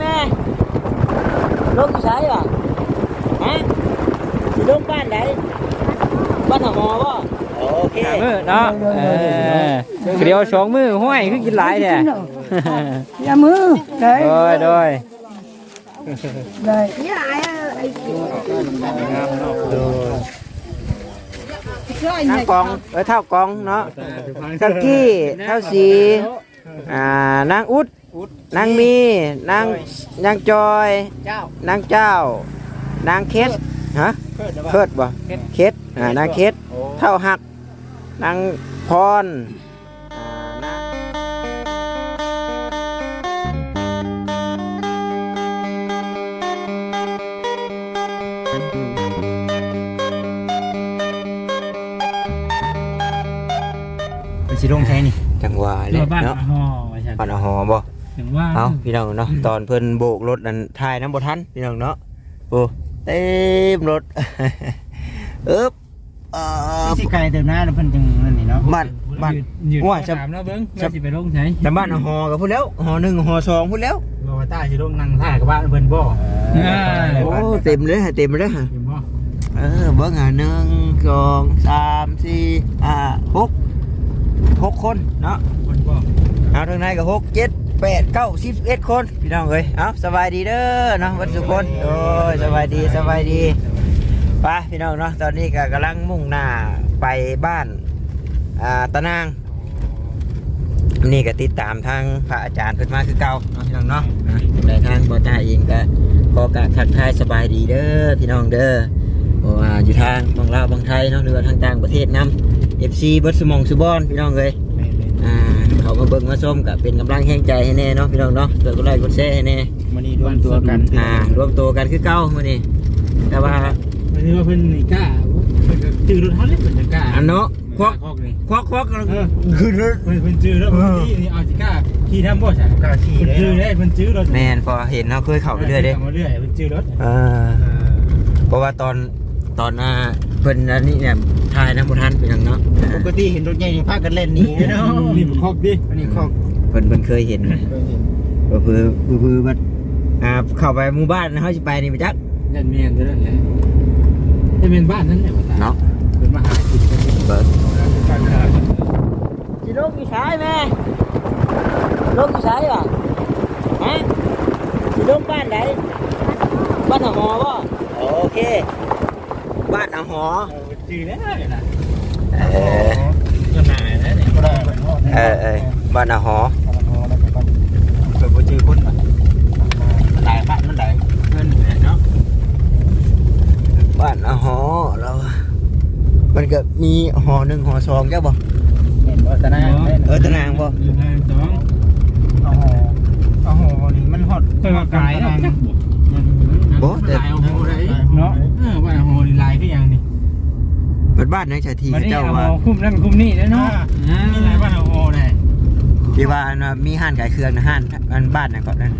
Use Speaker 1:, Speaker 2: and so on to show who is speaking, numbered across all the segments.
Speaker 1: แม่ลงอยู่ใช้ป่ะฮะสิลงบ้านไหนบ้านหอบ่โอเค
Speaker 2: สามมือเนาะเออเดียวสองมือห้อยคือกินหลายแท้
Speaker 3: อย่ามือได้
Speaker 2: โดยโดย
Speaker 3: ได้
Speaker 2: นางกองเออเท่ากองเนาะตะกี้เท่าสีอ่านางอุด นางมีนางนางจอยนางเจ้า นางเคสฮะเคิดบ่เคสอ่านางเคสเท่าหัก นางพรอ่านาง
Speaker 4: ไปสิลงใช้นี่
Speaker 2: จังหวะเลย
Speaker 4: บ้าน
Speaker 2: เนาะ
Speaker 4: ฮอว่าซั่น
Speaker 2: ปานหอบ่
Speaker 4: ถึ งว่า
Speaker 2: เอาพี่น้องเนาะตอนเพิ่นโบกรถนั้นทายน้ำบ่ทันพี่น้องเนาะโอ้เต็มรถเอ๊บเอ่อ
Speaker 4: สิไกลเติมหน้าแล้วเพิ่นจังนั่นนี่เนาะ
Speaker 2: บ้านบ้าน
Speaker 4: ยืน
Speaker 2: ว่า
Speaker 4: ว่า
Speaker 2: จะ
Speaker 4: ถามแล้วเบิ่งว่าสิไปลงใช้
Speaker 2: แต่บ้านหอกับพูดแล้วหอหนึ่งหอสองพูดแล้ว
Speaker 4: บ่ว่าใต้สิลงนั่งท่ากับบ้านเพิ่นบ่
Speaker 2: โอ้เต็มเลยฮะเต็มเลยฮะ
Speaker 4: เห็นบ่
Speaker 2: เออเบิ้งอะหนึ่งสองสามสี่ห้าหกหกคนเนาะ
Speaker 4: เพิ่นบ่
Speaker 2: เอาทางในก็หกเจ็ด แปดเก้าสิบเอ็ดคน พี่น้องเอ้ยเอาสบายดีเด้อเนาะวันสุกคนโอ้ยสบายดีสบายดีไปพี่น้องเนาะตอนนี้ก็กำลังมุ่งหน้าไปบ้านอ่าตะนาง นี่ก็ติดตามทางพระอาจารย์เพิ่นมาคือเก่าเนาะพี่น้องเนาะอะแต่ทางบ่อจ้าเองก็ขอกราบทักทายสบายดีเด้อพี่น้องเด้อเพราะว่าอยู่ทางบางลาวบางไทยเนาะหรือว่าทางต่างประเทศนํ FC เบิดสมองสุบอนพี่น้องเอ้ยอ่า เขามาเบิ่งมาส้มกับเป็นกำลังแห่งใจให้แน่เนาะพี่น้องเนาะเกิดก็ไลค์กดแชร์ให้แน่
Speaker 4: มื้อนี้รวมตัวกัน
Speaker 2: อ่ารวมตัวกันคือเก่ามื้อนี้แต่ว่า
Speaker 4: มื้อนี้ว่าเพิ่นนี่กล้าเพิ่นก็จื้อรถเฮาเลยเพิ่นจะกล้า
Speaker 2: อันเนาะควัก
Speaker 4: ค
Speaker 2: วักควักคือรถ
Speaker 4: เพิ่นเพิ่นจื้อแล้ว
Speaker 2: เออ
Speaker 4: นี่นี่เอาสิกล้าขี่ทำบ่ใช่กล้าขี่เพิ่นจื้อได้เพิ่นจื้อรถ
Speaker 2: แม่นพอเห็นเนาะเคยเข้าไปเรื่อยเด้
Speaker 4: ข้ามาเรื่อยเพิ่นจื้อรถ
Speaker 2: อ่าเพราะว่าตอนตอนอ่าเพิ่นอันนี้เนี่ย ถ่ายน้ำบ่ทันเป็นหยังเนาะอ่า
Speaker 4: ปกติเห็นรถใหญ่นี่พากันเล่นนี่เนาะนี่คอกดิอันนี้คอก
Speaker 2: เพิ่นเพิ่นเคยเห็นก็คือคือคือว่าอ่าเข้าไปหมู่บ้านเฮาสิไปนี่ไปจัก
Speaker 4: เล่นเมียนเท่านั้นแหละจะเป็นบ้านนั้นแหละว่าตา
Speaker 2: เนาะ
Speaker 4: เป็นมาหากินกัน
Speaker 2: เบิ่ง
Speaker 4: การตลาด
Speaker 1: สิลงอยู่ใช้แม่ลงอยู่ใช้ป่ะฮะสิลงบ้านไหนบ้านหอบ่โอเค
Speaker 2: บ้านอาหอ
Speaker 4: จื ดแล้วเนี่ยนะ
Speaker 2: เออ
Speaker 4: ก็นายนะเนี่ยก็ได้
Speaker 2: เออเออบ้านอาหอ
Speaker 4: เปิดโปรจืดคนมันหลายบ้านมันหลายเงินเนาะ
Speaker 2: บ้านอาหอเรา มันก็มีหอหนึ่งหอสองเจ้าบ่
Speaker 4: เห็นว่าตะนาง
Speaker 2: เออตะนางบ่
Speaker 4: อยู่ทางสองเอาหอเอาหอนี่มันฮอดเคยมากายนะบ่แต่ลายเอาหอได้เนาะเออว่าหอนี่ลายคืออย่างนี้
Speaker 2: มันบ้านนักชาที
Speaker 4: วันนี้
Speaker 2: เจ้า
Speaker 4: เอา
Speaker 2: ว่า
Speaker 4: คุ้มนั่นคุ้มนี่แล้วเนาะมีหลายบ้านเอาหอได้
Speaker 2: ที่ว่าอันว่ามีห้านขายเครื่องนะห้านอันบ้านน่ะก่อนนั่น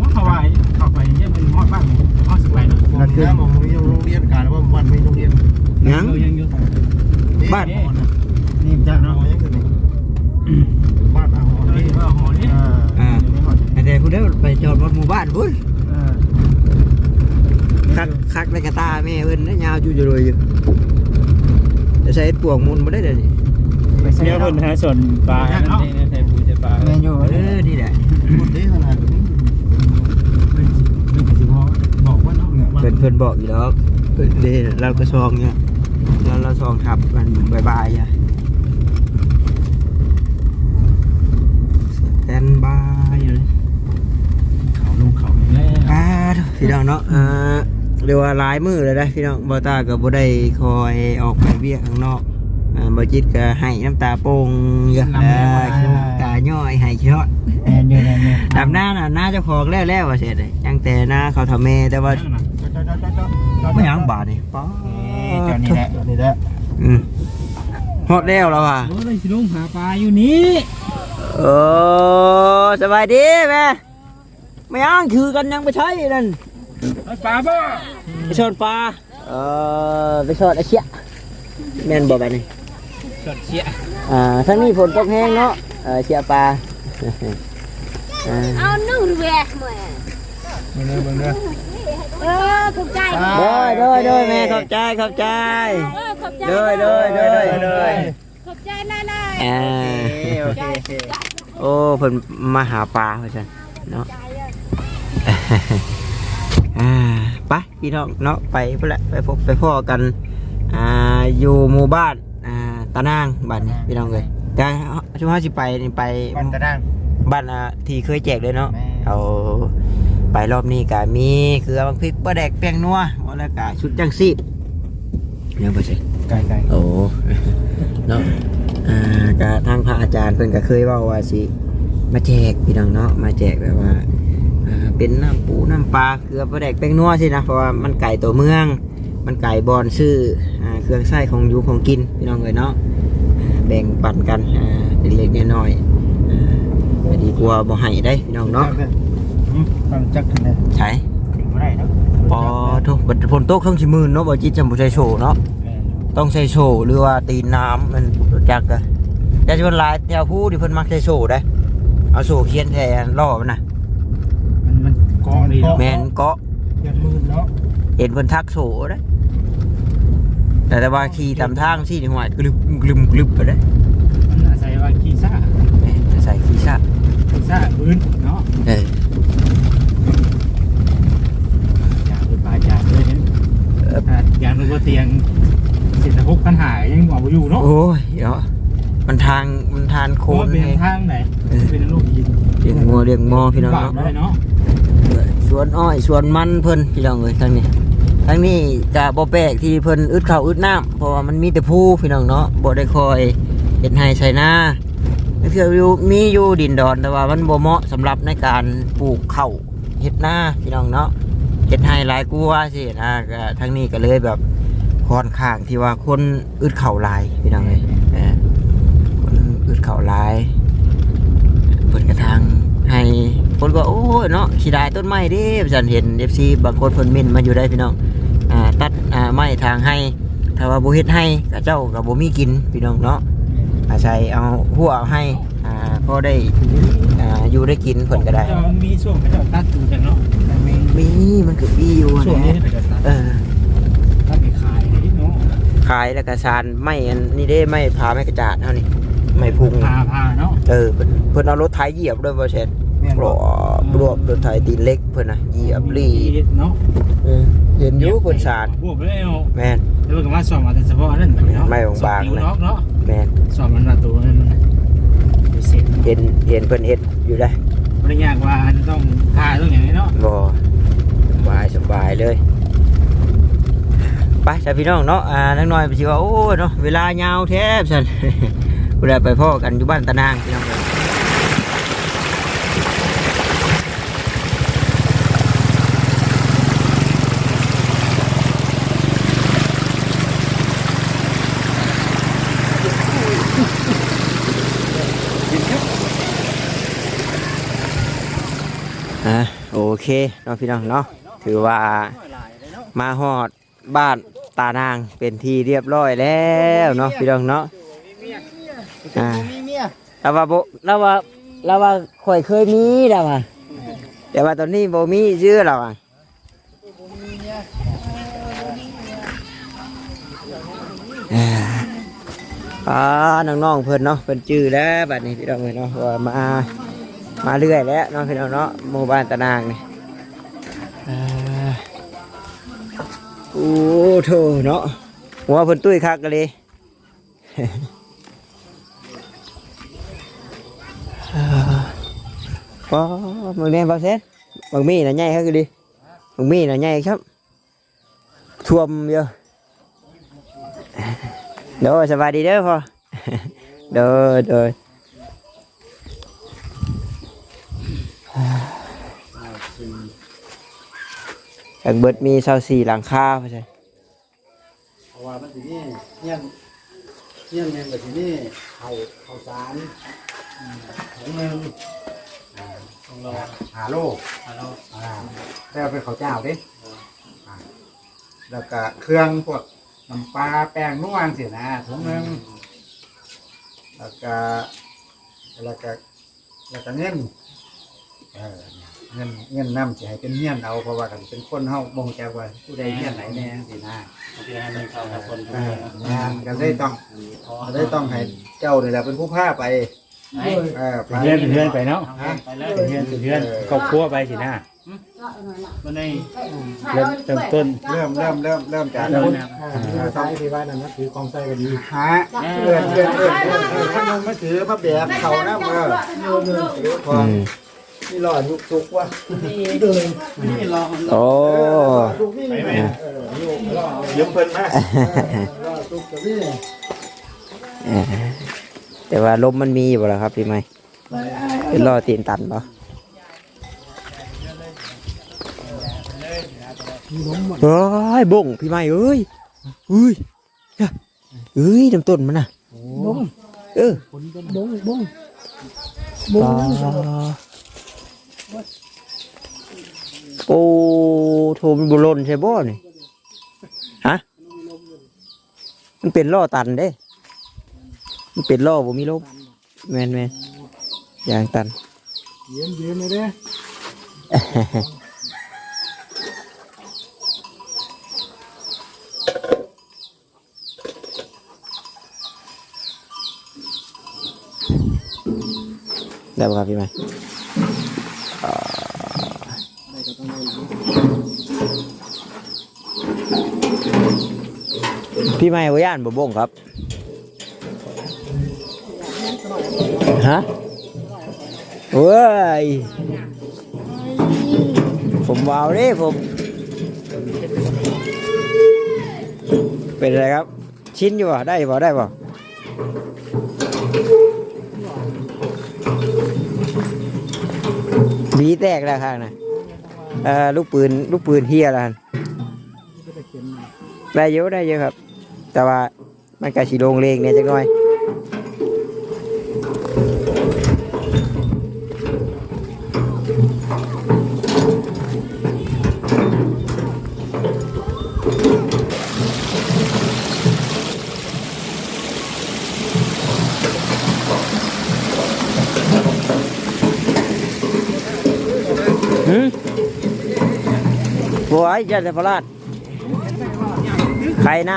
Speaker 4: ว่าเขาว่าเข้าไปเนี่ยเป็นฮอดบ้านฮอดสบายเนาะ
Speaker 5: มันคือมองมีโรงเรียนการว่าวันไม่โรงเรียน
Speaker 2: ยัง
Speaker 4: ยังอยู่
Speaker 2: บ้าน
Speaker 4: นี่จ้าเนาะ
Speaker 5: ยังคือนี่บ้านอาหอ
Speaker 4: นี่
Speaker 5: นี่
Speaker 4: ว่าหอนี่
Speaker 5: อ่า
Speaker 2: อ่าแต่คุณเด้อไปจอดรถหมู่บ้านพุ่น คักคักในกระตาแม่เพิ่นได้ยาวอยู่อยู่เลยอยู่จะใช้ปวงมุนบ่ได้เด้อนี่
Speaker 4: เดี๋ยวเพิ่นหาส่วนปลาอันนี้นะใส่ปูใส่ปลาเอออยู่
Speaker 2: เออนี่แหละ
Speaker 5: หมดได้ขนาดนี้
Speaker 4: เพิ่นเพิ่นสิบอกว่าเนาะเนี่ย
Speaker 2: เพิ่นเพิ่นบอกอยู่แล้วเพิ่นเด้เราก็ซองเนี่ยแล้วเราซองทับกันบายๆอะสแตนบายเลย
Speaker 4: เขาลงเขาแล้ว
Speaker 2: อ่าพี่น้องเนาะอ่า เรียกว่าหลายมือเลยนะพี่น้องบอตากับบ่ได้คอยออกไปเวียกข้างนอกอ่าบอจิตก็ให้น้ำตาโป่งเยอะอ่าตาย่อยให้ชอด
Speaker 4: แอนอยู่นั่นเนี่ย
Speaker 2: ดำหน้าน่ะหน้าเจ้าของแล้วแล้วว่าเสร็จเลยจังแต่หน้าเขาทำแม่แต่ว่าไม่ยังบาดนี่ป๊า
Speaker 4: เจ้านี่แหละ
Speaker 5: นี่แหละ
Speaker 2: อืมฮอดแล้วแล้วว่ะ
Speaker 4: โอ้ยสิลงหาปลาอยู่นี่
Speaker 2: โอ้สบายดีแม่ไม่ยังถือกันยังไปใช้นั่น
Speaker 4: ปลาบ่
Speaker 2: ไปชดปลาเออไปชดไอ้เชี่ยแม่นบ่แบบนี้
Speaker 4: สดเสีย
Speaker 2: อ่าทั้งนี้ฝนตกแห้งเนาะเออเชี่ยปลาอ่า
Speaker 6: เอาหนึ่งเวียมา
Speaker 4: มึงเด้อมึงเด้อ
Speaker 6: เออขอบใจ
Speaker 2: โดยโดยโดยแม่ขอบใจขอบใจ
Speaker 6: เออขอบใจ
Speaker 2: โดยโดยโดยโดย
Speaker 6: ขอบใจนายนาย
Speaker 2: อ่า
Speaker 4: โอเคโอเค
Speaker 2: โอ้เพิ่นมาหาปลาเพิ่นซั่นเนาะอ่าไปพี่น้องเนาะไปพุ่นแหละไปพบไปพ่อกันอ่าอยู่หมู่บ้านอ่าตะนางบ้านนี้พี่น้องเอ้ยแต่ช่วงเฮาสิไปนี่ไป
Speaker 4: มันจะนั่ง
Speaker 2: บ้านอะที่เคยแจกเลยเนาะ
Speaker 4: แม่
Speaker 2: เอาไปรอบนี้ก็มีเกลือบางพริกปลาแดกแป้งนัวว่าแล้วก็ชุดจังซีบยังบ่ใช่
Speaker 4: ไกลไกล
Speaker 2: โอ้เนาะอ่าก็ทางพระอาจารย์เพิ่นก็เคยเว้าว่าสิมาแจกพี่น้องเนาะมาแจกแบบว่าอ่า เป็นน้ำปูน้ำปลาเกลือปลาแดกแป้งนัวสินะเพราะว่ามันไก่ตัวเมือง มันไก่บอนซื้ออ่าเครื่องไส้ของอยู่ของกินพี่น้องเลยเนาะอ่าแบ่งปันกันอ่าเล็กๆน้อยๆอ่าก็ดีกว่าบ่ให้ได้พี่น้องเนาะ
Speaker 4: ความจักกันเลย
Speaker 2: ใช่
Speaker 4: ถึงเมื่อไหร่เนาะ
Speaker 2: ปอทุกบัดฝนตกเครื่องชิมืนเนาะบ่จิตจำบ่ใช่โชว์เนาะต้องใช้โชว์หรือว่าตีนน้ำมันรู้จักกะแต่ที่เพิ่นหลายแถวผู้ที่เพิ่นมักใช้โชว์ได้เอาโชว์เขียนแทนล่อมันน่ะ
Speaker 4: มัน มันกองดีเนาะ
Speaker 2: แม่นเกาะ
Speaker 4: เดือนมื่นเนาะ
Speaker 2: เห็นเพิ่นทักโชว์ได้แต่แต่ว่าขี่ตามทางสินี่ห่วยกลึบกลึมกลึบไปได้
Speaker 4: มันอาศัยว่าขี้ซ่า
Speaker 2: แม่นใส่ขี้ซะ
Speaker 4: ขี้ซ่าพื้นเนาะ
Speaker 2: เออ
Speaker 4: อยากเป็นปลาจานเลยเนี่ยอยากรู้ว่าเตียงสิบหกปัญหายังบอกอยู่เนาะ
Speaker 2: โอ้ยเนาะมันทางมันทานโค
Speaker 4: โคน
Speaker 2: น
Speaker 4: เป็น
Speaker 2: เอง
Speaker 4: ทางไหนเป็นลูกยิง
Speaker 2: เลี้ยงงัวเลี้ยงหมอพี่น้อง
Speaker 4: บาป
Speaker 2: เนาะ
Speaker 4: เลยเนาะ
Speaker 2: สวนอ้อยสวนมันเพิ่นพี่น้องเอ้ยทางนี้ทางนี้จะบ่แปลกที่เพิ่นอึดข้าวอึดน้ำเพราะว่ามันมีแต่ผู้พี่น้องเนาะบ่ได้คอยเฮ็ดให้ใส่หน้าเทื่ออยู่มีอยู่ดินดอนแต่ว่ามันบ่เหมาะสำหรับในการปลูกข้าวเฮ็ดหน้าพี่น้องเนาะเฮ็ดให้หลายกว่าสินะก็ทางนี้ก็เลยแบบค่อนข้างที่ว่าคนอึดเข้าลายพี่น้องเอ้ยออคนอึดเข้าลาย เปิดกระทางให้ คนก็โอ้ยเนาะขี้ดายต้นไม้เดิฉันเห็นเอฟซีบางคนเพิ่นมินมาอยู่ได้พี่น้องอ่าตัดอ่าไม้ทางให้ถ้าว่าบ่เฮ็ดให้ก็เจ้าก็บ่มีกินพี่น้องเนาะอาศัยเอาหัวเอาให้อ่าพอได้อ่าอยู่ได้กินเพิ่นก็ได้
Speaker 4: มันมีช่วงเขาจะตัดอยู่กันเนาะมี
Speaker 2: มีมันคือมีอยู่
Speaker 4: ช่วงนี้
Speaker 2: นะ
Speaker 4: เขาจะตัด
Speaker 2: เออ
Speaker 4: ตัดไปขายเนาะ
Speaker 2: ขายแล้วก็ซานไม้อันนี้เด้ไม้พาไม้กระจาดเท่านี้ไม้พุง
Speaker 4: พาพาเนาะ
Speaker 2: เออเพิ่นเพิ่นเอารถไถเหยียบด้วยบ่เช่น
Speaker 4: แม่น
Speaker 2: รอบรวบรถไถตีนเล็กเพิ่นน่ะเหยียบลี
Speaker 4: เนาะ
Speaker 2: เออเห็นอยู่เพิ่นสาน
Speaker 4: บวกเลยเนาะ
Speaker 2: แม่น
Speaker 4: แล้วก็มาสอบมาแต่เฉพาะนั่นเนาะ
Speaker 2: ไม่บางๆนะ
Speaker 4: เนาะเนาะ
Speaker 2: แม่น
Speaker 4: สอบมันมาตัวนั่นพิเศษ
Speaker 2: เห็นเห็นเพิ่นเฮ็ดอยู่ได้
Speaker 4: ไม่ได้ยากว่าจะต้องพาต้องอย่างนี้เนาะ
Speaker 2: บ่สบายสบายเลยไปจ้าพี่น้องเนาะอ่านักน้อยไปสิว่าโอ้ยเนาะเวลายาวแทบซั่นเวลาไปพ่อกันอยู่บ้านตะนางพี่น้องเอ้ยอะโอ เคเนาะพี่น้องเนาะถือว่ามาฮอดบ้านตานางเป็นที่เรียบร้อยแล้วเนาะพี่น้องเนาะอ่า
Speaker 5: เรา
Speaker 2: ว่าโบเราว่าเราว่าข่อยเคยมีแล้วอะแต่ว่าตอนนี้โบมีชื่อเราอะอ่าอ่าน้องๆเพิ่นเนาะเพิ่นจื้อแล้วบัดนี้พี่น้องเอ้ยเนาะว่ามามาเรื่อยแล้วเนาะพี่น้องเนาะหมู่บ้านตะนางนี่ โอ้โถเนาะหัวเพิ่นตุ้ยคักกันเลยว้ามึงแน่บ่เซ็ตบางมีน่ะใหญ่ครับดิบางมีน่ะใหญ่ครับท่วม
Speaker 5: เย
Speaker 2: อะเด้อสบายดีเด้อ
Speaker 5: พ่อเด้อเด้อ ราะว่ามันสินี่เงี้ยนเงี้ยนเงี้ยนแบบนี้เขาเขาสารถุงหนึ่งอ่าต้องรอหาโลหาโลอ่าแล้วไปเขาเจ้าดิอ่าแล้วก็เครื่องพวกน้ำปลาแป้งนวลสินะถุงหนึ่งแล้วก็แล้วก็แล้วก็เงินเออ เงินเงินน้ำสิให้เป็นเมียนเอาเพราะว่ากันเป็นคนเฮาบ่งจักว่าผู้ใดเมียนไหนแน่สินะ
Speaker 4: ที่ให้มันเข้ากับคนทุก
Speaker 5: เอ
Speaker 4: ค
Speaker 5: อนงานก็ได้ต้องก็ได้ต้องให้เจ้านี่แหละเป็นผู้พาไปเออไป
Speaker 4: เพื่อนเพื่อนไปเนาะ
Speaker 5: ฮะ
Speaker 4: เพื่อนเพื่อนครอบครัวไปสินะมันในเริ่มเริ่มต้น
Speaker 5: เริ่มเริ่มเริ่มเริ่มจาก
Speaker 4: เริ่ม
Speaker 5: ใช้ที่ว่านั่นนะถือของใส่ก็ดีฮะเอื้อนเอื้อนเอื้อนเอื้อนเอื้อนขนมมาถือมาแบกเขานะเออถือของ
Speaker 2: อืม
Speaker 5: นี่หล่อยุกทุกว่ะ
Speaker 2: โอ้
Speaker 5: ทุกนี่นี่เออยืมเพิ่นมาหล่อทุกกับนี่
Speaker 2: แต่ว่าลมมันมีอยู่บ่ล่ะครับพี่ไม้เป็นล่อตีนตันบ่เฮ้ยบงพี่ไม้เอ้ยเอ้ยจ้ะเอ้ยน้ำต้นมันน่ะ
Speaker 3: บง
Speaker 2: เออ
Speaker 3: บงบงบง
Speaker 2: ปลา โอ้โทมนบุลนใช่บ่นี่ฮะมันเป็นล่อตันเด้ มันเป็นล่อบ่มีลมแมนแมนอย่างตัน
Speaker 5: ยืมยืมเลยเด้อ
Speaker 2: ได้ป่ะครับพี่ไม้อ่า พี่ไม้ว่าย่านบ่บงครับ ฮะเว้ย ผมวาวเด้ผม เป็นอะไรครับ ชิ้นอยู่ป่ะได้ป่ะได้ป่ะบีแตกแล้วข้างนะ อ่อลูกปืนลูกปืนเฮียล้วหั่นได้เยอะได้เยอะครับ แต่ว่ามันกะสีโลงเลงเนี่ยจักหน่อยหืม บัวไอ้เจ้าแต่พระราชไข่น้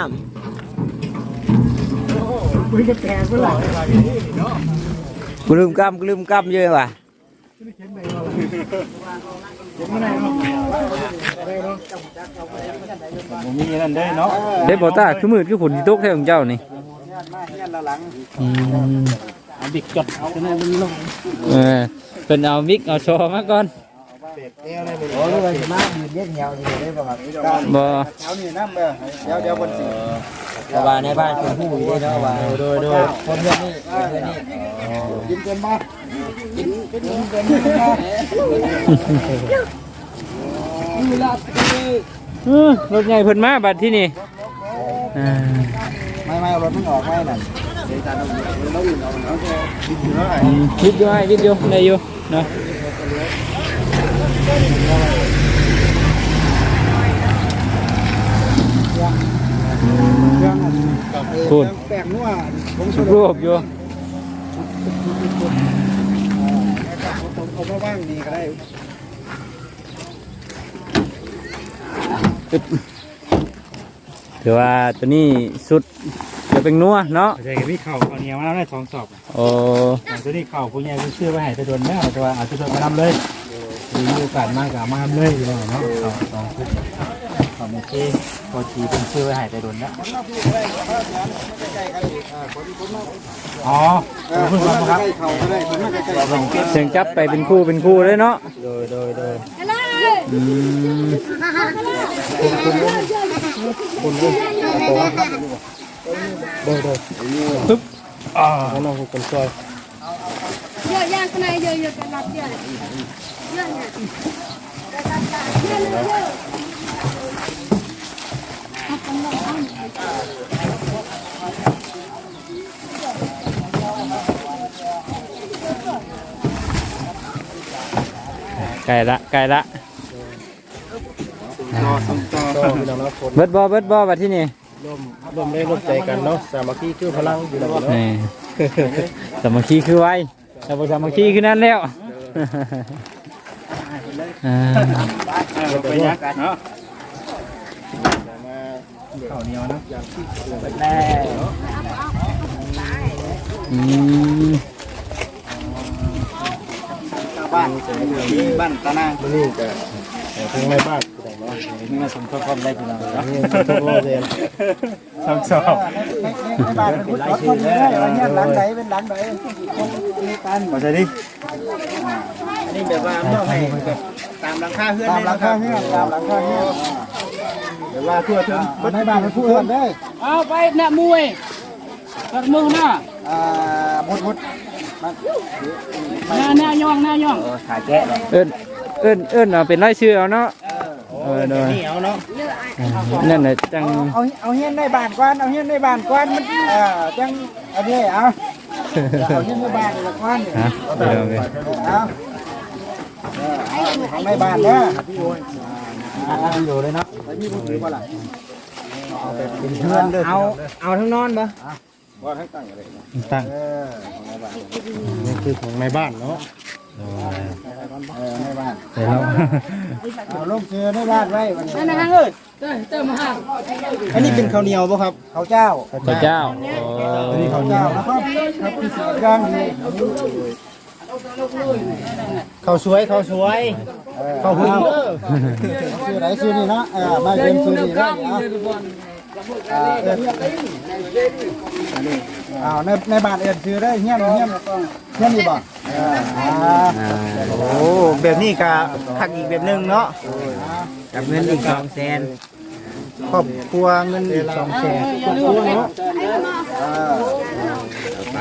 Speaker 3: คุยกันแตกเมื่อไหร่ำ
Speaker 2: กลืมกำกลืมกำเยอะว่ะ
Speaker 4: ผมมีนั่นได้เนาะ
Speaker 1: เด็บอตาคือมืดคือฝนที่ตกแท้ของเจ้านี่
Speaker 5: มาเฮียนละหลัง
Speaker 1: อืม
Speaker 4: เอาบิ๊กจดจะได้มันลง
Speaker 1: เออเป็นเอามิกเอาชอมาก่อน
Speaker 5: โอ้ยมายืนเย็นเหี่ยวนี่ได้บ่ครับ
Speaker 1: บ่
Speaker 5: แถวนี้น้ำเด้อเดี๋ยวเดี๋ยวบนสิ
Speaker 2: แต่ว่าในบ้านเป็นผู้อยู่เนาะว่า
Speaker 5: โดยโดย
Speaker 2: คนเพื่อนนี่คนเพื่อนนี่
Speaker 5: กินกันมากินกินกันมา
Speaker 1: เออรถใหญ่เพิ่นมาบัดที่นี่
Speaker 5: ไม่ไม่รถมันออกไม่นั่นเดี๋ยวจะต้องเราอยู่เอาเอากินอยู่แล้วไอ้
Speaker 1: คิดอยู่ให้วยได้อยู่เนาะ พูด
Speaker 5: แป้งนัวผง
Speaker 1: สุ
Speaker 5: ชู
Speaker 1: ก
Speaker 5: ร
Speaker 1: รู
Speaker 5: ส
Speaker 1: ปอยู่
Speaker 5: เอามาว่างดีก็ได้
Speaker 1: ถือว่าตัวนี้สุดจะเป็นนัวเนาะ
Speaker 4: ใช่กับพี่เข่าเอาเนียมาแล้วได้สองสอบ
Speaker 1: โอ้
Speaker 4: ตัวนี้เข่าผู้ใหญ่เชื่อไว้ให้ไปโดนแล้วแต่ว่าเอาชุดมาทำเลย มีโอกาสมากกับมาเลยอยู่แล้วเนาะเข่าสองชุดเข่าโอเคพอทีเป็นชื่อไว้ให้ไปโดนแล้วอ๋อ
Speaker 5: เออคนมาคนมาใกล้เสี
Speaker 1: ยงจับไปเป็นคู่เป็นคู่เลยเนาะ
Speaker 5: โดยโดยโดย
Speaker 1: อืม
Speaker 4: ปึ๊บอ่าแล้วเราคนซอย
Speaker 6: เยอะย่างข้างในเยอะเยอะกันรับเยอะเยอะเนี่ยเยอะเยอะ
Speaker 1: ไก่ละไก่ละ
Speaker 5: ต่อต้องต่อ
Speaker 4: พี่น้องเนาะคน
Speaker 1: เบิดบอเบิดบอบัดที่นี่
Speaker 4: ร่วมร่วมได้ร่วมใจกันเนาะสามัคคีคือพลังอยู่แล้วเนาะ
Speaker 1: นี่สามัคคีคือไว้แต่บ่สามัคคีคือนั่นแล้ว อ่าไปยักเนาะข้าวเหนียวเนาะ
Speaker 7: แน่
Speaker 1: อืม
Speaker 5: บ้านบ้านตานางนี่ก็ทางในบ้าน
Speaker 1: นี่มาสมทบความได้พี่น้องเนาะ
Speaker 5: นี่โตโลเดน
Speaker 1: สองสอบ
Speaker 5: ในบ้านเป็นรถคนนี้ว่าเนี่ยหลังไหนเป็นหลังไหนนี่กัน
Speaker 1: มาใส่ดิ
Speaker 7: อันนี้ แบบว่าเมื่อให้ตามหลังคาเฮือน
Speaker 5: ตามหลังคาเงี้ยตามหลังคาเงี้ยเดี๋ยวว่าทั่วถึงในบ้านเป็นผู้เอื้อนได้
Speaker 3: เอาไปน่ะมวยตัดมือหน้า
Speaker 5: อ่ามุดมุด
Speaker 3: หน้าหน้าย่องหน้าย่อง
Speaker 7: ขาแกะเนาะ
Speaker 1: เอิ้นเอิ้นเอิ้นเอาเป็นรายชื่อเอาเนาะเออเนาะ
Speaker 7: นี่เอาเนาะ
Speaker 1: นั่นน่ะจัง
Speaker 5: เอาเอาเฮียนในบ้านก่อนเอาเฮียนในบ้านก่อนมันเออจังอันนี้เอาเอาเฮียนในบ้านละก่อน
Speaker 1: ฮะเดี๋ยวไป
Speaker 5: เอา เอาในบ้านเด้อพี่โอ้ยอยู่เลยเนาะไปมีผู้ถือบ่ล่ะเอาไปเป็นเพื่อนเด้อ
Speaker 7: เอาเอาทั้งนอนบ่
Speaker 5: ว่าทั้งตั้งอะไร
Speaker 1: ตั้ง
Speaker 5: เออนี่คือของในบ้านเนาะเออในบ้าน
Speaker 1: เดี๋ยวเรา
Speaker 5: เอาลงเชือในบ้านไว้วันนี้
Speaker 3: นั่นนะเอ้ยเติมเติมห้า
Speaker 5: อันนี้เป็นข้าวเหนียวป่ะครับข้าวเจ้า
Speaker 1: พระเจ้า
Speaker 5: อันนี้ข้าวเจ้านะครับครับคือสีย่างดี ข้าวสวยข้าวสวยข้าวหุงชื่อไหนชื่อนี่เนาะเออมาเรียนชื่อนี่แล้วเอาเอาในในบ้านเอ็นชื่อได้เฮี้ยเฮี้ยนเฮี้ยนี่บ่
Speaker 7: โอ้แบบนี้ก็คักอีกแบบหนึงเนาะกับเงินอีก2แสน
Speaker 5: ครอบครัวเงินอีกสองแสนครอบครัวเนาะ
Speaker 7: ไป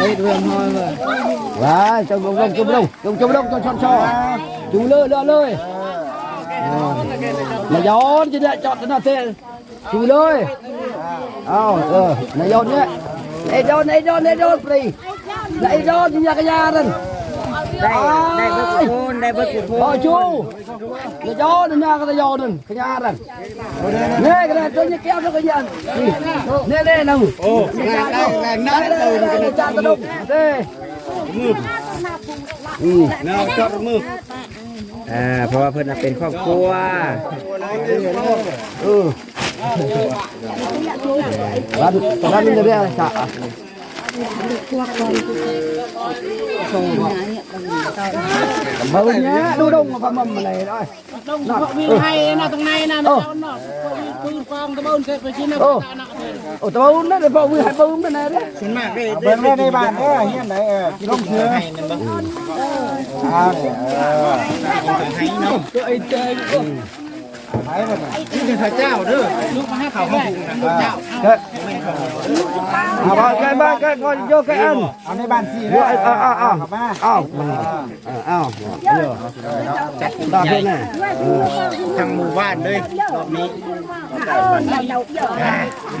Speaker 3: เฮ้ยเรื่องน้อยเลย
Speaker 5: ว้ายจงลงลงจงลงจงจงลงจงชอนชอ
Speaker 3: ดูเลยเลือ ได้จอดนะเต้ดูเลย
Speaker 5: เอาเออนา
Speaker 3: ยย้อนเนี่ยไอ้ย้อนไอ้ย้อนไอ้ย้อนปรีไอ้ย้อนที่ยากระยานั่น
Speaker 7: ได้ได้เบิดกุโคนได้เบิดกุโค
Speaker 3: พอนชูนายย้อนนี่ยากระยานั่นกระยานั่นเนี่ยกระยาตัวนี้แก้วตัวกระยาเนี่ยเนี่ยนั่งโอ้แรงแรงแรงนั่นเลยกระยาตะลุกเต้
Speaker 5: น้าจอดมือ
Speaker 7: อ่าเพราะว่าเพิ่นน่ะเป็นครอบครัว
Speaker 3: ร้านร้านนี้จะเรียกอะไรจ๊ะเบอร์เนี้ยดูด งมาพมันอะไรได้
Speaker 8: ต้องวิ่งให้นะตรงในนะมันเอาเนาะปืนกองตะบนเคยไปกิน
Speaker 3: ไปไหนเนี่ย
Speaker 7: ส่วนมากได้
Speaker 5: เบิ่งไว้ในบ้านเด้อเฮียนไหนเออกินลงเชือ
Speaker 7: ให้นั่นบ่
Speaker 5: เอาเนี่ยเออ
Speaker 7: ให้เนาะ
Speaker 3: ไอ้เจ้
Speaker 5: ไปบ่เนี่ย
Speaker 7: นี่เป็นพระเจ้าเด้อลูกมาให้เขามาหุงนะ
Speaker 5: อ่า
Speaker 3: เกิดเอาบ้านกันบ้านกันก่อนโยกกัน
Speaker 5: เอาในบ้านสี่เด้อ
Speaker 3: เอาเอาเอา
Speaker 5: เข้ามา
Speaker 3: เอาเอาตาเป็นไง
Speaker 7: ทั้งหมู่บ้านเลยรอบนี้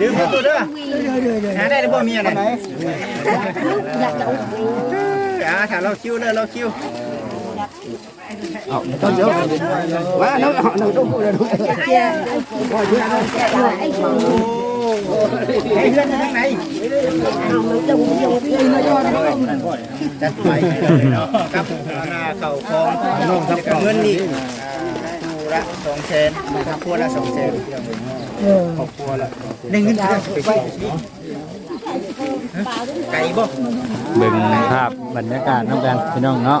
Speaker 7: ลืมตัวเด้อหาได้หรือบ่มีอะไร
Speaker 5: ไหน
Speaker 7: อ่าถ้าเราคิวเลยเราคิว เขา
Speaker 3: ต้นโยกมาหนูหนูต้องพูดเลยหนู
Speaker 7: ให้เพื่อนทางไหนจัดไปเนาะครับหน้าเข่าคองน้องกับเงินนี่คู่ละสองแสนครอบครัวละสองแสนครอบครัวละได้เงินเดือนไปไก่บ่
Speaker 1: เบิ่งภาพบรรยากาศน้ำกันพี่น้องเนาะ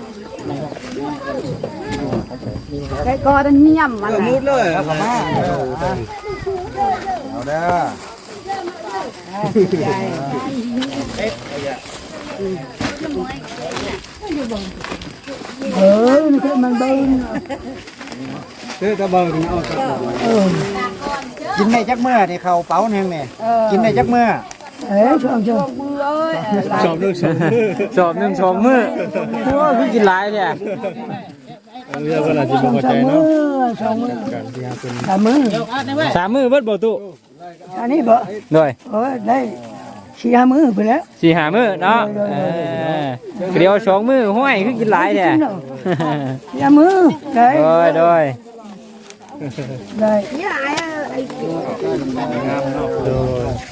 Speaker 6: cái co nó nhầm mà
Speaker 7: มุดเลย
Speaker 5: เข้ามาเอาเด้อ
Speaker 3: เออนี่คือมันเบิ้ง
Speaker 5: คือตะเบิงเอาตะเบิงกินในจักเมื่อนี่เข้าเป๋าแห่งนี่กินในจักเมื่อ
Speaker 3: เอ้ยช่วงช่วง
Speaker 6: mưa
Speaker 9: เอ้ย
Speaker 4: สอบหนึ่งสอง
Speaker 2: สอบหนึ่งสองมื้อโอ้คือกินหลายเนี่ย
Speaker 4: เรื่องว่าเราจะบอกใจ
Speaker 9: สองมื
Speaker 4: เนาะ
Speaker 9: อสองมือ
Speaker 4: การที่เป็น
Speaker 9: สามมือ
Speaker 2: สามมื้อเบิดบ่ตุ
Speaker 9: อันนี้บ่
Speaker 2: โดย
Speaker 9: เออได้สี่ห้ามือไปแล้ว
Speaker 2: สี่หามื้อเนาะเออเดี๋ยวสองมื้อห้วยคือกินหลายเนี่ย
Speaker 9: สี่ห้ามือได้
Speaker 2: โดยโดย
Speaker 9: ได้
Speaker 6: ช่วยเนี่ยค่ะไปเร็ว
Speaker 9: เออ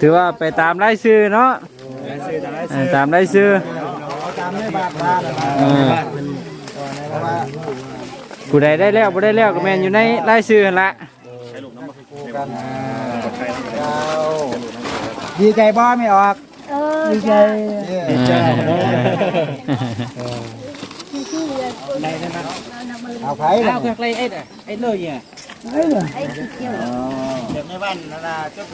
Speaker 2: ถือว่าไปตามรายชื่อเนาะเออตามรายชื่อ
Speaker 5: ตามในบ้านบ้าน
Speaker 2: เออผู้ใดได้แล้วผู้ได้แล้วก็แมนอยู่ในรายชื่อหั่นละ
Speaker 5: ดีใจบ่ไม่ออก
Speaker 9: ดีใจ
Speaker 2: เออ
Speaker 5: เอาไผ
Speaker 8: เอาแค่ไรเอ็ดอะเอ็ดเลยเนี่ย
Speaker 9: เอ้ย
Speaker 7: เดี๋ยวในบ้านนั่นน่ะจนไป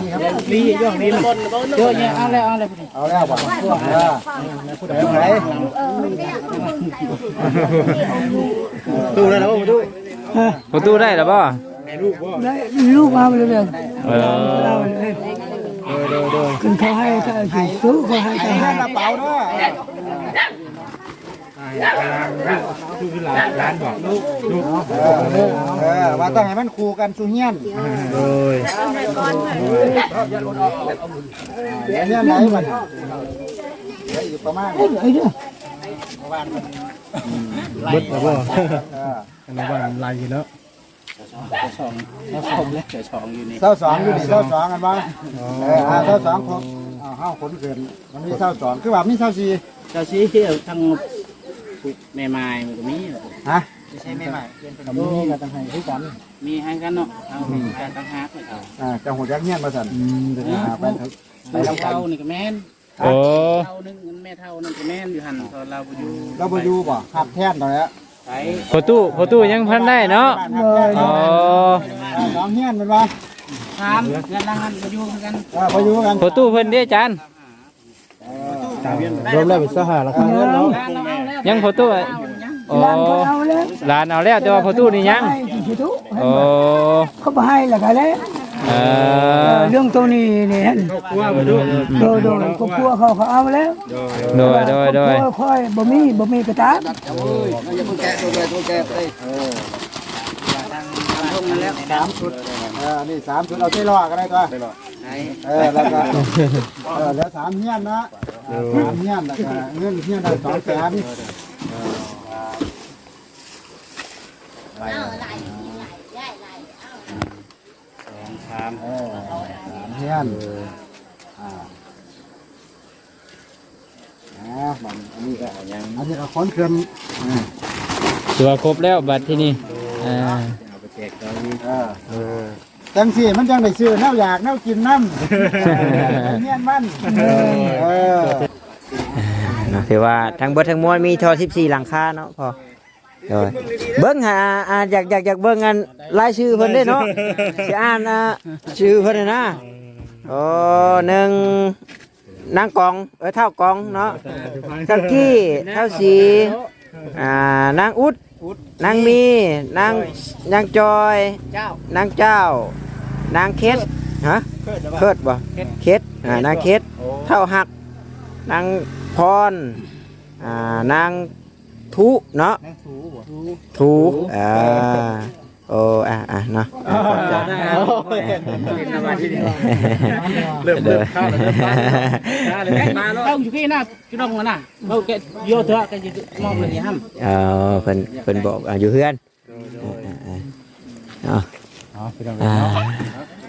Speaker 7: นี่มันก็พักเดือนนึงคือกัน
Speaker 5: เออนี่จังคักจังเออจังจังจัง
Speaker 7: ได้บ่
Speaker 2: จังรวเทิงเนาะ
Speaker 4: ตัวเต็มกันคนเนาะ
Speaker 5: คุณ
Speaker 8: ลีย่องนี่เยอะเนี่ยอาเลยเอาเลย
Speaker 5: เอาแล้วบ่เออเอาไผ
Speaker 4: ตู้แล้วตู้ตู้
Speaker 2: ประตูได้หรือเปล่า
Speaker 9: ได้ลูกมาเลยเลย
Speaker 2: เออ
Speaker 9: เราเลยขึ้นเขาให้เขาสิสู้เขาให้เขาให้
Speaker 5: กระเป๋าเนาะ
Speaker 4: คือร้านร้านบอกลูกลูก
Speaker 5: เออเออว่าต้องให้มันคู่กันสุเฮียน
Speaker 4: โดย
Speaker 5: เฮียนไหนมันเหลืออยู่ประมาณ
Speaker 9: เอ้ยเด้อ
Speaker 4: เบิดแล้วบ่
Speaker 5: เออ
Speaker 4: อันนี้ว่าลายอยู่แล้ว
Speaker 8: แล้วชมเลยเดี๋ยวชองอยู่นี่
Speaker 5: เศร้าสองอยู่นี่เศร้าสองกันบ้างเอออ่าเศร้าสองครบอ้าวห้าคนเกินมันมีเศร้าสองคือว่ามีเศร้าสี่
Speaker 8: เจ้าชี้เที่ยว ทั้งแม่ไม้มันก็มี
Speaker 5: ฮะ
Speaker 7: ไม่ใช่ไม่ใหม่
Speaker 5: กับมีกับตังให้คือกัน
Speaker 8: มีให้กันเนาะเอาการตั้งฮักเลยเอา
Speaker 5: อ่าจังหัวจักเฮียนมาสั่นอ่าไปเถอะไป
Speaker 8: แม่
Speaker 5: ทำกัน
Speaker 8: เท่านี่ก็แม่น
Speaker 2: โอ้
Speaker 8: เท่านึงแม่เท่านึงก็แม่นอยู่หันตอนเราไปอยู่
Speaker 5: เราไปดูบ่หักแท่นตอนนี้
Speaker 8: ไป
Speaker 2: ประตูประตูยังพันได้เนาะ
Speaker 5: บ้านหักแท่น
Speaker 2: อ๋อ
Speaker 5: สองเฮียนเป็นว่า
Speaker 8: ถามเงินรางวัลไปอยู่กัน
Speaker 5: เออไปอยู่กัน
Speaker 2: ประตูเพิ่นเด้จาน
Speaker 4: รวมแล้วเป็นสหราคาเงินเนาะ
Speaker 8: ร้า นเราเอาแล้ว
Speaker 2: ยังประตูอะโอ้
Speaker 9: ร้านเขาเอาแล้ว
Speaker 2: หลานเอาแล้วแต่ว่าประตูนี่ยัง
Speaker 9: ให้สิทุ
Speaker 2: โอ้
Speaker 9: เขาบ่ให้แล้วก็แล้ว
Speaker 2: เอ
Speaker 9: เอ
Speaker 2: อ
Speaker 9: อเรื่องตัวนี้นี่นั่น
Speaker 4: กลัวบ่ดู
Speaker 9: โดยโดยครอบครัวเขาเขาเอาแล้ว
Speaker 2: โดยโดยโดย
Speaker 9: ครอบครัวค่อยบ่มีบ่มีกระตา
Speaker 5: สามชุดเออนี่สามชุดเอาใช้ล้อกันได้ตัว
Speaker 8: ไหน
Speaker 5: เออแล้วก็เออแล้วสามเฮียนนะสามเฮียนแล้วก็เงินเฮียนได้สองแสน
Speaker 8: สาม
Speaker 5: เออสามเฮียนอ่าอ่ามันอันนี้ก็ยังอันนี้ก็ค้อนเกินอ่า
Speaker 2: ถือว่าครบแล้วบัตรที่นี่อ่า
Speaker 8: เอาไปแจกตอนนี้
Speaker 5: เออ จังสิมันจังได้ซื้อแนวอยากแนวกินน้ำเออเฮียนมันเออ
Speaker 2: เนาะถือว่าทั้งเบิดทั้งมวลมีทอ14หลังคาเนาะพอโดยเบิ่งหาอ่าอยากอยากอยากเบิ่งอันรายชื่อเพิ่นได้เนาะสิอ่านอ่าชื่อเพิ่นน่ะนะโอ้หนึ่งนางกองเออเท่ากองเนาะตะกี้เท่าสีอ่านางอุด นางมีนางนางจอย
Speaker 8: เจ้านา
Speaker 2: งเจ้า นางเคสฮะเคิดบ่เคสอ่านางเคสเท่าหัก นางพรอ่านางทุเนาะทุอ่า โอ้อะอะเนาะอะขอบใจ
Speaker 4: เริ่มเริ่มเข้าแล้ว
Speaker 8: มาแล้วเอาอยู่ที่หน้าจุดงมันน่ะเราแกโยเถอะแกจะมองเลยห้าม
Speaker 2: เออเพิ่นเพิ่นบอกอะอยู่เฮือนเนาะ
Speaker 4: อ๋อพี่น้อง
Speaker 2: อ่า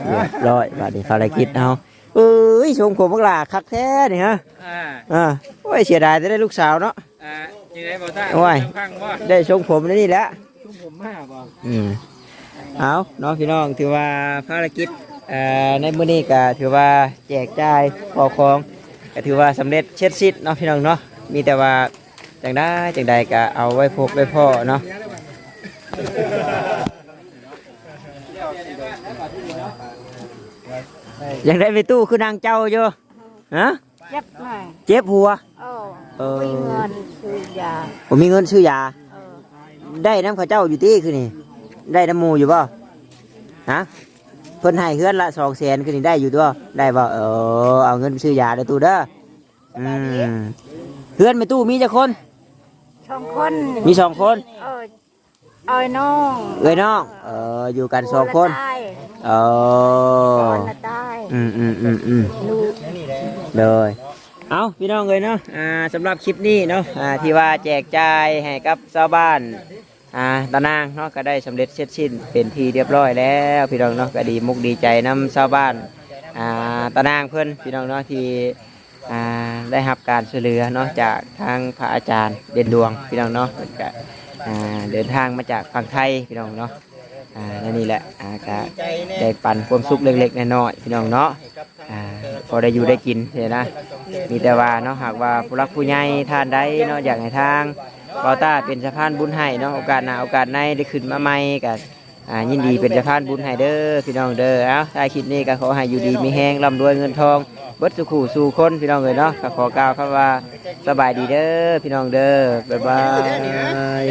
Speaker 2: เรียบร้อยบัดนี้ภารกิจเอาเอ้ยชมผมบักหลาคักแท้นี่ฮะ
Speaker 8: อ่า
Speaker 2: อ่าโอ้ยเสียดายจะได้ลูกสาวเนาะ
Speaker 8: อ่ายังไงบ่ได้
Speaker 2: โอ้ย
Speaker 8: ข้างว่า
Speaker 2: ได้ชมผมในนี่แหละ
Speaker 8: ชุ่มผมมากบ่
Speaker 2: อืม เอาเนาะพี่น้องถือว่าภารกิจเอ่อในมื้อนี้ก็ถือว่าแจกจ่ายพอของก็ถือว่าสำเร็จเช็ดซิดเนาะพี่น้องเนาะมีแต่ว่าจังได้จังใดก็เอาไว้พบไว้พ่อเนาะยังได้ไปตู้คือนางเจ้าอยู่ฮะ
Speaker 6: เจ็บหน่อย
Speaker 2: เจ็บหัว
Speaker 6: เออ
Speaker 2: เออ
Speaker 6: มีเงินซื้อยา
Speaker 2: ผมมีเงินซื้อยา
Speaker 6: เออ
Speaker 2: ได้น้ำข้าวเจ้าอยู่ที่คือนี่ ได้น้ำหมูอยู่ป่ะฮะเพิ่นให้เฮือนละสองแสนคือนี่ได้อยู่ตัวได้ป่ะเออเอาเงินไปซื้อยาได้ตู้เด้ออืมเฮือนไม่ตู้มีจะคน
Speaker 6: สองคน
Speaker 2: มีสองคน
Speaker 6: เออเอ้ยน้อง
Speaker 2: เอ้ยน้อง เอออยู่กันสองคน
Speaker 6: ตาย
Speaker 2: เออ
Speaker 6: คนละตาย
Speaker 2: อืมอืมอืมอืม
Speaker 6: ลูก
Speaker 2: เลย เอาพี่น้องเลยเนาะ อ่าสำหรับคลิปนี้เนาะ อ่าที่ว่าแจกจ่ายให้กับชาวบ้าน อ่าตะนางเนาะก็ได้สำเร็จเสร็จสิ้นเป็นที่เรียบร้อยแล้วพี่น้องเนาะก็ดีมุกดีใจนํชาวบ้านอ่าตะนางเพื่อนพี่น้องเนาะที่อ่าได้รับการช่วยเหลือเนาะจากทางพระอาจารย์เด่นดวงพี่น้องเนาะเพิ่นก็อ่าเดินทางมาจากฝั่งไทยพี่น้องเนาะอ่าและนี่แหละอ่าก็ได้ปันความสุขเล็กๆน้อยๆพี่น้องเนาะอ่าพอได้อยู่ได้กินเห็นนะมีแต่ว่าเนาะหากว่าผู้รักผู้ใหญ่ท่านใดเนาะอยากให้ทาง บาต้าเป็นสะพานบุญให้เนาะโอกาสหน้าโอกาสในได้ขึ้นมาใหม่กันอ่ายินดีเป็นสะพานบุญให้เด้อพี่น้องเด้อเอ้าถ้าคลิปนี้ก็ขอให้อยู่ดีมีแห้งร่ำรวยเงินทองเบิดสุขูสู่คนพี่น้องเลยเนาะก็ขอกล่าวคำว่าสบายดีเด้อพี่น้องเด้อบ๊ายบาย